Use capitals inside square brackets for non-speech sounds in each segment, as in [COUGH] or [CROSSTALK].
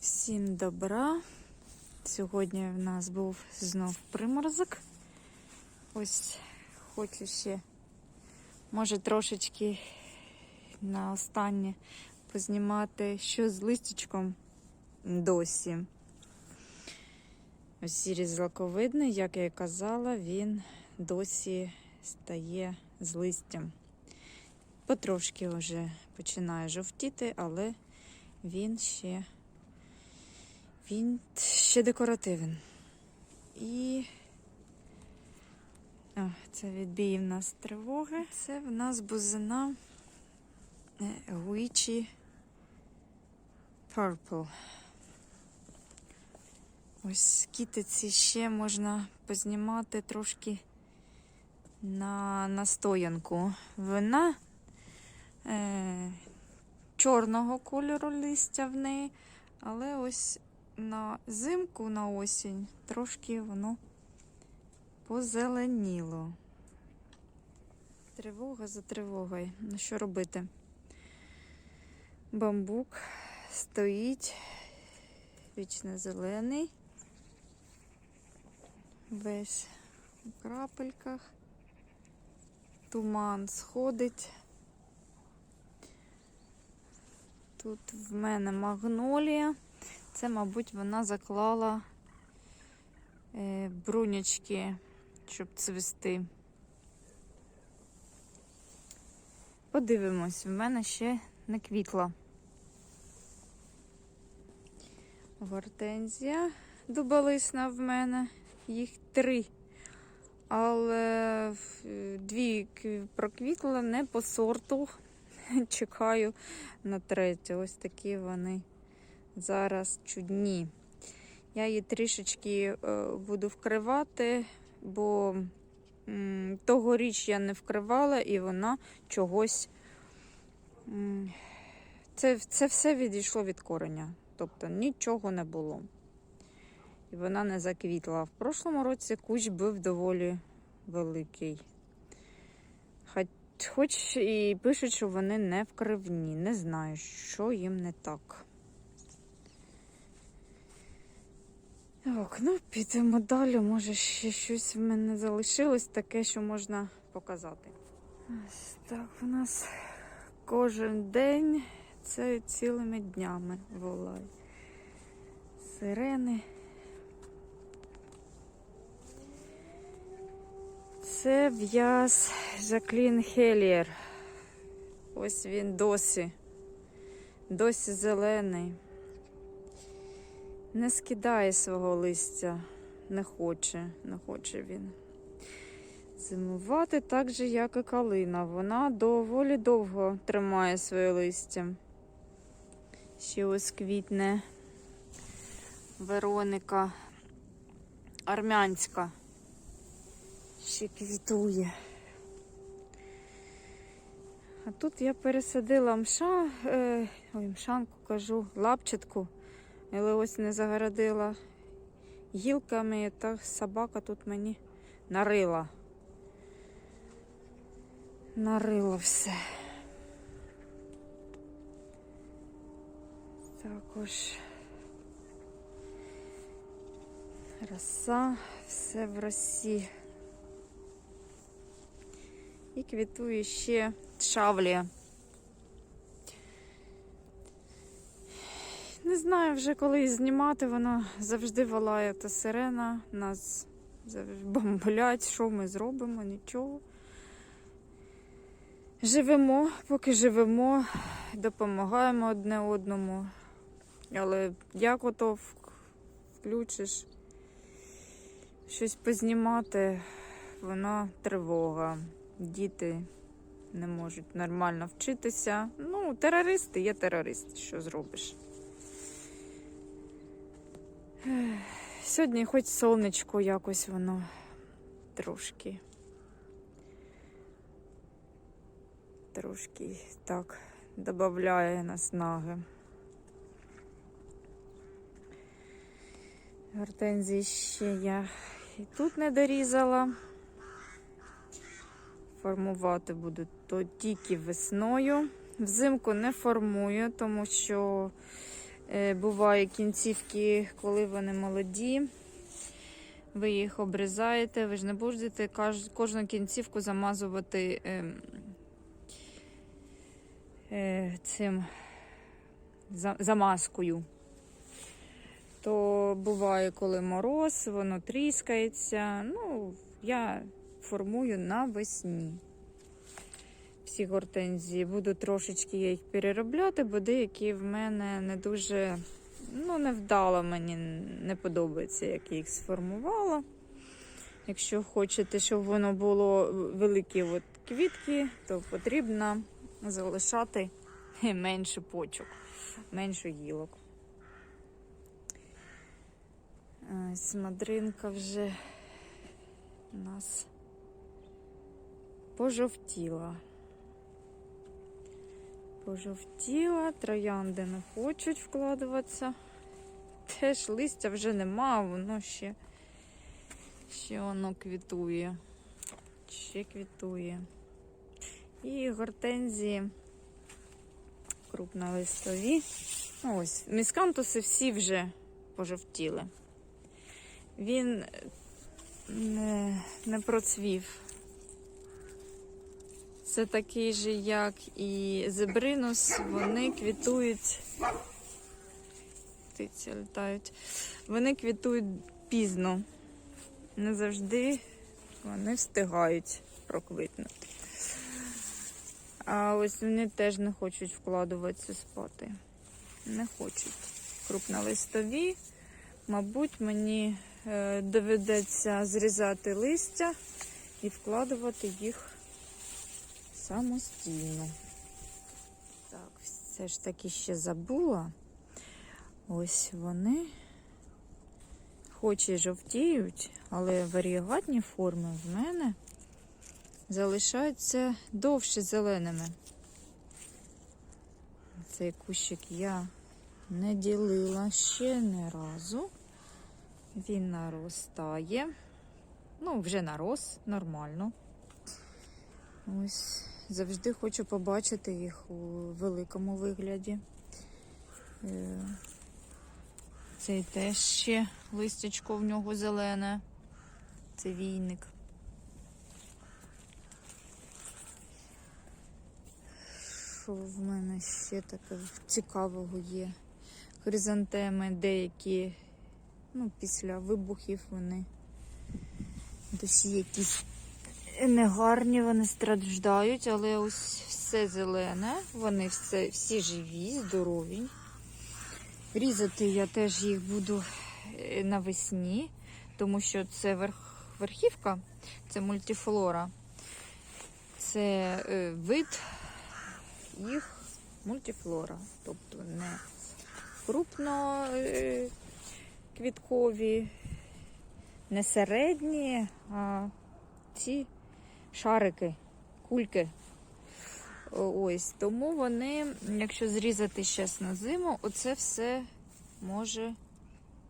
Всім добра. Сьогодні в нас був знов приморозок. Ось хочу ще, може, трошечки на останнє познімати, що з листячком досі. Ось сірі злаковидний, як я і казала, він досі стає з листям. Потрошки вже починає жовтіти, але він ще він ще декоративен. І О, це відбій в нас тривоги. Це в нас бузина Guichi Purple. Ось кітиці ще можна познімати трошки на настоянку. Вина е, чорного кольору листя в неї, але ось на зимку, на осінь, трошки воно позеленіло. Тривога за тривогою. Ну що робити? Бамбук стоїть вічно зелений, весь у крапельках, туман сходить. Тут в мене магнолія. Це, мабуть, вона заклала е, брунячки, щоб цвісти. Подивимось, в мене ще не квітла. Гортензія дуболисна в мене, їх три. Але дві кв- проквітли не по сорту. [LAUGHS] Чекаю на третю. Ось такі вони зараз чудні. Я її трішечки е, буду вкривати, бо тогоріч я не вкривала і вона чогось. Це, це все відійшло від кореня. Тобто нічого не було. І вона не заквітла. В прошлому році кущ був доволі великий. Хоч, хоч і пишуть, що вони не вкривні. Не знаю, що їм не так. Так, ну підемо далі. Може, ще щось в мене залишилось таке, що можна показати. Ось так у нас кожен день це цілими днями волає. Сирени. Це в'яз Жаклін Хелієр. Ось він досі. Досі зелений. Не скидає свого листя, не хоче, не хоче він. Зимувати так же, як і калина. Вона доволі довго тримає своє листя. Ще ось квітне Вероника армянська. Ще квітує. А тут я пересадила мша, е, ой, мшанку кажу, лапчатку, але ось не загородила гілками, та собака тут мені нарила. Нарила все. Також роса, все в росі. І квітує ще шавлія. Не знаю вже коли її знімати, вона завжди волає та сирена, нас бомблять, що ми зробимо, нічого. Живемо, поки живемо, допомагаємо одне одному. Але як ото включиш щось познімати, вона тривога. Діти не можуть нормально вчитися. Ну, терористи є терористи, що зробиш. Сьогодні хоч сонечко якось воно трошки. Трошки так додає наснаги. Гортензії ще я і тут не дорізала. Формувати буду то тільки весною. Взимку не формую, тому що Буває кінцівки, коли вони молоді. Ви їх обрізаєте, ви ж не будете кожну кінцівку замазувати ем, е, цим замазкою. То буває, коли мороз, воно тріскається. Ну, я формую навесні. Всі гортензії. Буду трошечки я їх переробляти, бо деякі в мене не дуже ну, невдало мені не подобається, як я їх сформувала. Якщо хочете, щоб воно було великі от квітки, то потрібно залишати менше почок, менше гілок. Ось мадринка вже у нас пожовтіла. Пожовтіла, троянди не хочуть вкладуватися. Теж листя вже нема, воно ще, ще воно квітує. Ще квітує. І гортензії крупнолистові. Ну, ось, міскантуси всі вже пожовтіли. Він не, не процвів. Це такий же, як і зебринус, вони квітують. Птиці літають. Вони квітують пізно. Не завжди вони встигають проквитнути. А ось вони теж не хочуть вкладуватися спати. Не хочуть. Крупнолистові. Мабуть, мені е, доведеться зрізати листя і вкладувати їх самостійно. Так, все ж таки ще забула. Ось вони, хоч і жовтіють, але варіагатні форми в мене залишаються довше зеленими. Цей кущик я не ділила ще не разу. Він наростає. Ну, вже нарос, нормально. Ось завжди хочу побачити їх у великому вигляді. Е, Цей теж ще листячко в нього зелене. Це війник. Що в мене ще таке цікавого є? Хризантеми деякі, ну, після вибухів вони досі якісь негарні, вони страждають, але ось все зелене, вони все, всі живі, здорові. Різати я теж їх буду е, навесні, тому що це верх, верхівка, це мультифлора. Це е, вид їх мультифлора, тобто не крупно е, квіткові, не середні, а ці шарики, кульки. Ось тому вони, якщо зрізати щас на зиму, оце все може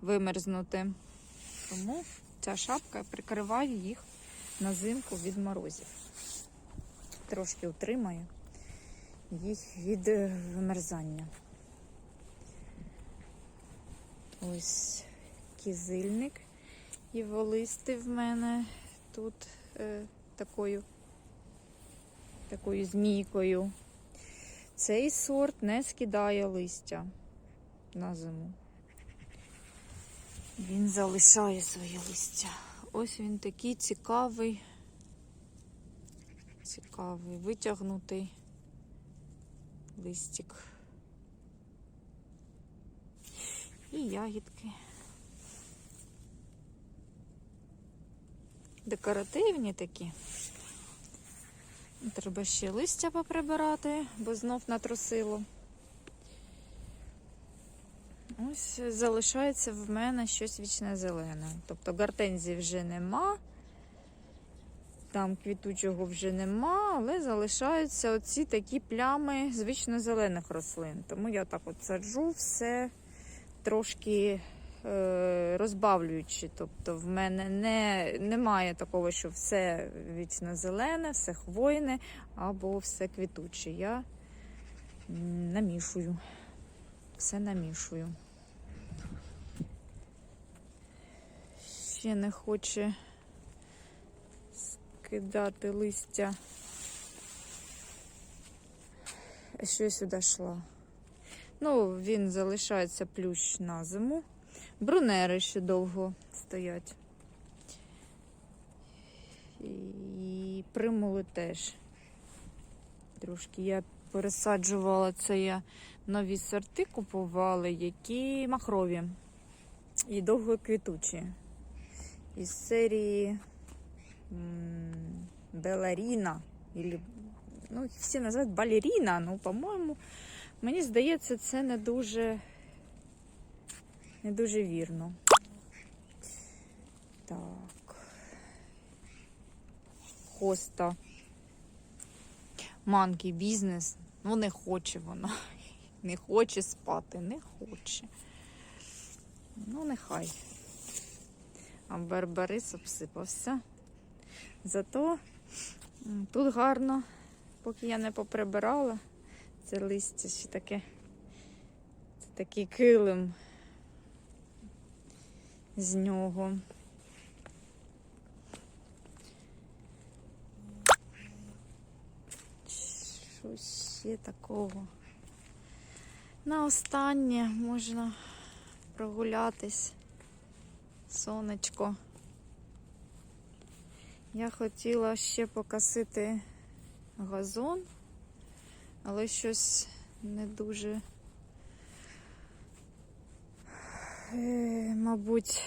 вимерзнути. Тому ця шапка прикриває їх на зимку від морозів. Трошки утримає їх від е, вимерзання. Ось кізильник і волисти в мене тут е, такою такою змійкою. Цей сорт не скидає листя на зиму. Він залишає своє листя. Ось він такий цікавий, цікавий, витягнутий листик. І ягідки. Декоративні такі. Треба ще листя поприбирати, бо знов натрусило. Ось залишається в мене щось вічне зелене. Тобто гортензії вже нема, там квітучого вже нема, але залишаються оці такі плями з вічно зелених рослин. Тому я так от саджу все трошки е, розбавлюючи. Тобто в мене не, немає такого, що все вічно зелене, все хвойне або все квітуче. Я намішую. все намішую. Ще не хоче скидати листя. Що я сюди йшла? Ну, він залишається плющ на зиму. Брунери ще довго стоять. І примули теж. Трошки я пересаджувала це я нові сорти купували, які махрові і довгоквітучі. Із серії Беларіна. Ну, всі називають балеріна. Ну, по-моєму, мені здається, це не дуже, не дуже вірно. Так. Хоста. Манкі бізнес. Ну, не хоче вона. Не хоче спати, не хоче. Ну, нехай. А Барбарис обсипався. Зато тут гарно, поки я не поприбирала, це листя ще таке. Це такий килим з нього. Щось ще такого. На останнє можна прогулятись. Сонечко. Я хотіла ще покосити газон, але щось не дуже, е, мабуть,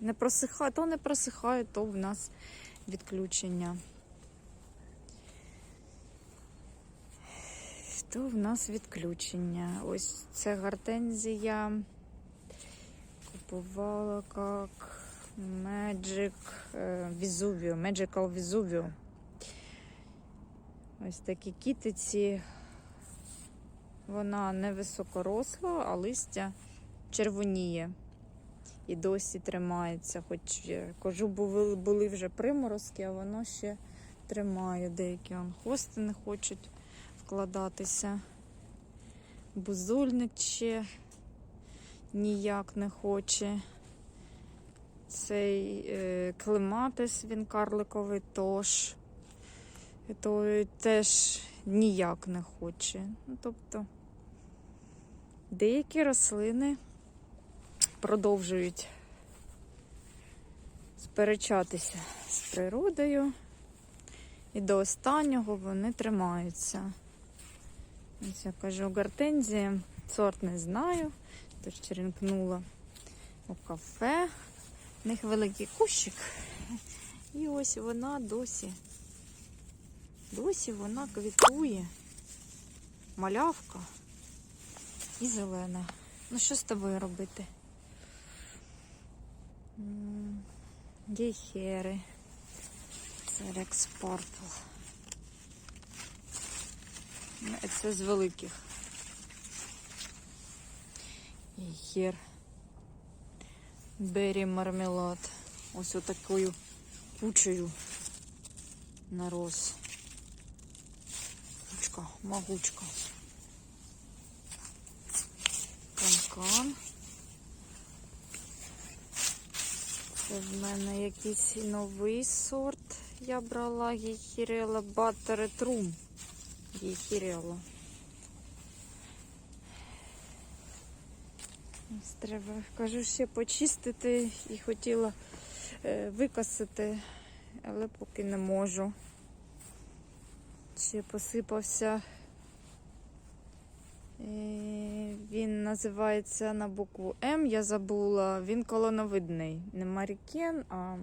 не просихає, то не просихає, то в нас відключення. То в нас відключення. Ось це гортензія. Купувала як Magic е, Vesuvio, Magical Vesuvio. Ось такі кітиці. Вона не високоросла, а листя червоніє. І досі тримається. Хоч я кажу, були, вже приморозки, а воно ще тримає. Деякі он хвости не хочуть вкладатися. Бузульник ще ніяк не хоче. Цей е, клематис, він карликовий тож. То теж ніяк не хоче. Ну, тобто деякі рослини продовжують сперечатися з природою. І до останнього вони тримаються. Ось я кажу, гортензія, сорт не знаю, тож черенкнула у кафе. У них великий кущик. І ось вона досі. Досі вона квітує. Малявка і зелена. Ну, що з тобою робити? М, Гейхери. Це Rex Purple. Це з великих. І хер. Бері мармелад. Ось отакою кучею нарос. Кучка, могучка. Канкан. Це в мене якийсь новий сорт. Я брала гейхірела Баттеретрум. Гейхірела. Ось Треба, кажу, ще почистити і хотіла е, викосити, але поки не можу. Ще посипався. Е, Він називається на букву М, я забула. Він колоновидний. Не марікен, а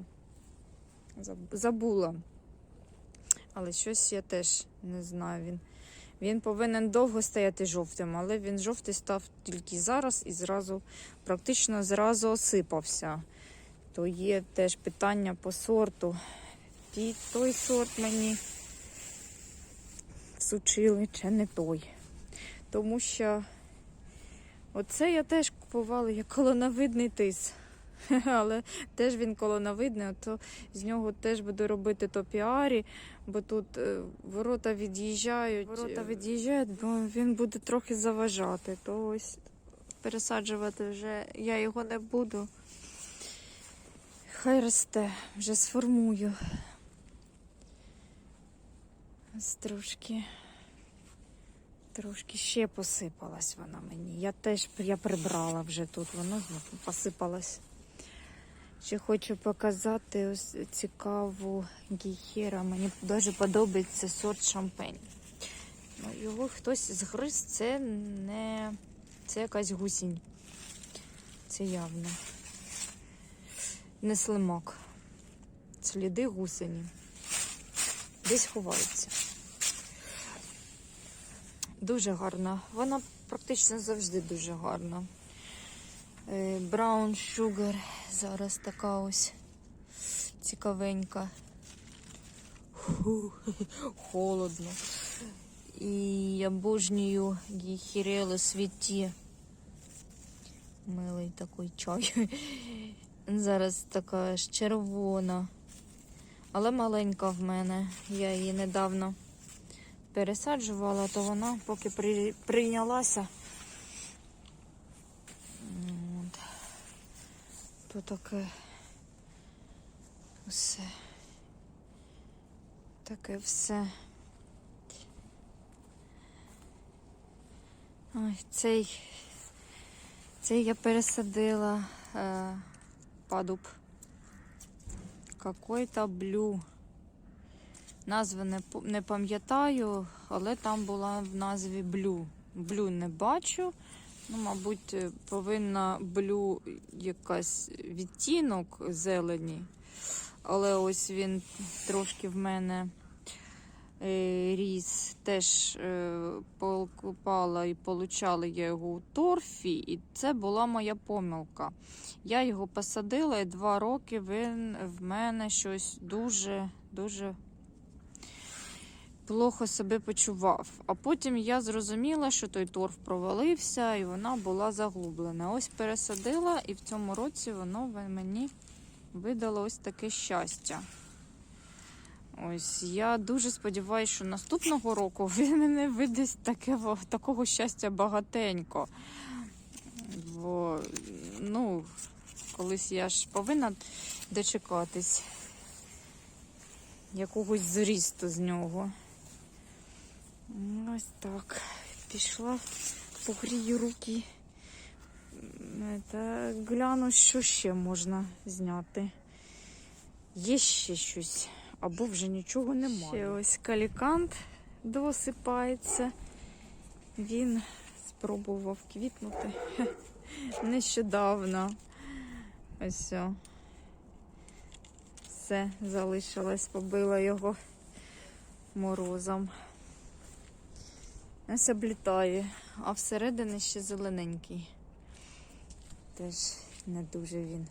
забула. Але щось я теж не знаю. Він, він повинен довго стояти жовтим, але він жовтий став тільки зараз і зразу, практично зразу осипався. То є теж питання по сорту. Ті, той сорт мені всучили, чи не той. Тому що оце я теж купувала як колоновидний тис. [LAUGHS] Але теж він колоновидний, то з нього теж буду робити топіарі, бо тут е, ворота від'їжджають. Ворота від'їжджають, бо він буде трохи заважати. То ось пересаджувати вже я його не буду. Хай росте, вже сформую. Ось трошки. Трошки ще посипалась вона мені. Я теж я прибрала вже тут, воно посипалось. Ще хочу показати ось цікаву гіхера. Мені дуже подобається сорт шампень. Ну, його хтось згриз, це не це якась гусінь. Це явно. Не слимак. Сліди гусені. Десь ховаються. Дуже гарна. Вона практично завжди дуже гарна. Е, Brown Sugar. Зараз така ось цікавенька. Фу, [LAUGHS] холодно. І обожнюю гіхірело світі. Милий такий чай. [LAUGHS] Зараз така ж червона. Але маленька в мене. Я її недавно пересаджувала, то вона поки при, прийнялася. От. То таке все. Таке все. Ой, цей, цей я пересадила е, падуб. Какой-то блю. Назви не, пам'ятаю, але там була в назві блю. Блю не бачу. Ну, мабуть, е, повинна блю якась відтінок зелені. Але ось він трошки в мене е, ріс. Теж е, покупала і получала я його у торфі, і це була моя помилка. Я його посадила, і два роки він в мене щось дуже-дуже плохо себе почував. А потім я зрозуміла, що той торф провалився і вона була заглублена. Ось пересадила, і в цьому році воно мені видало ось таке щастя. Ось я дуже сподіваюся, що наступного року [LAUGHS] він мене видасть таке, такого щастя багатенько. Бо, ну, колись я ж повинна дочекатись якогось зрісту з нього. Ну, Ось так. Пішла, погрію руки. Та гляну, що ще можна зняти. Є ще щось, або вже нічого немає. Ще ось калікант досипається. Він спробував квітнути [LAUGHS] нещодавно. Ось. все. Все залишилось, побила його морозом. Ось облітає, а всередині ще зелененький. Теж не дуже він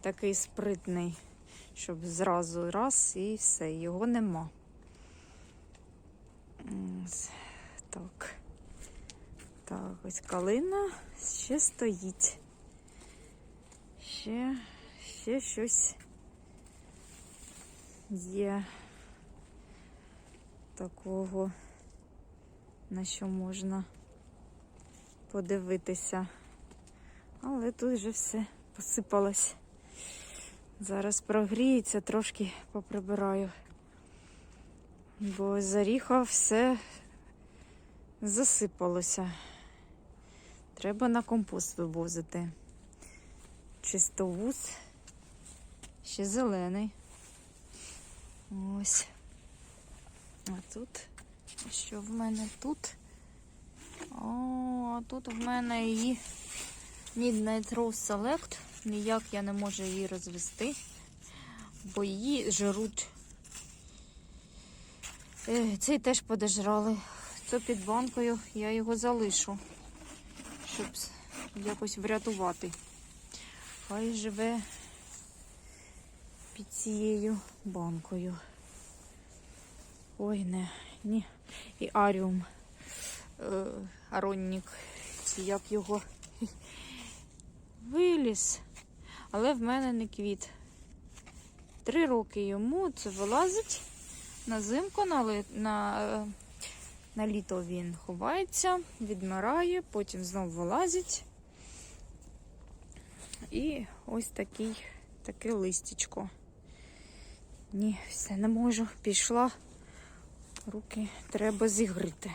такий спритний, щоб зразу раз і все, його нема. Так. Так, ось калина ще стоїть. Ще, ще щось є такого, на що можна подивитися. Але тут вже все посипалось. Зараз прогріється, трошки поприбираю. Бо з оріха все засипалося. Треба на компост вивозити. Чистовуз. Ще зелений. Ось. А тут, що в мене тут? О, а тут в мене її Midnight Rose Select. Ніяк я не можу її розвести, бо її жируть. Е, Цей теж подожрали. Це під банкою я його залишу, щоб якось врятувати. Хай живе під цією банкою. Ой, не, ні. І аріум. Е, ароннік. Чи як його виліз. але в мене не квіт. Три роки йому це вилазить на зимку, на, на, на літо він ховається, відмирає, потім знов вилазить. І ось такий, таке листячко. Ні, все не можу. Пішла. Руки треба зігрити.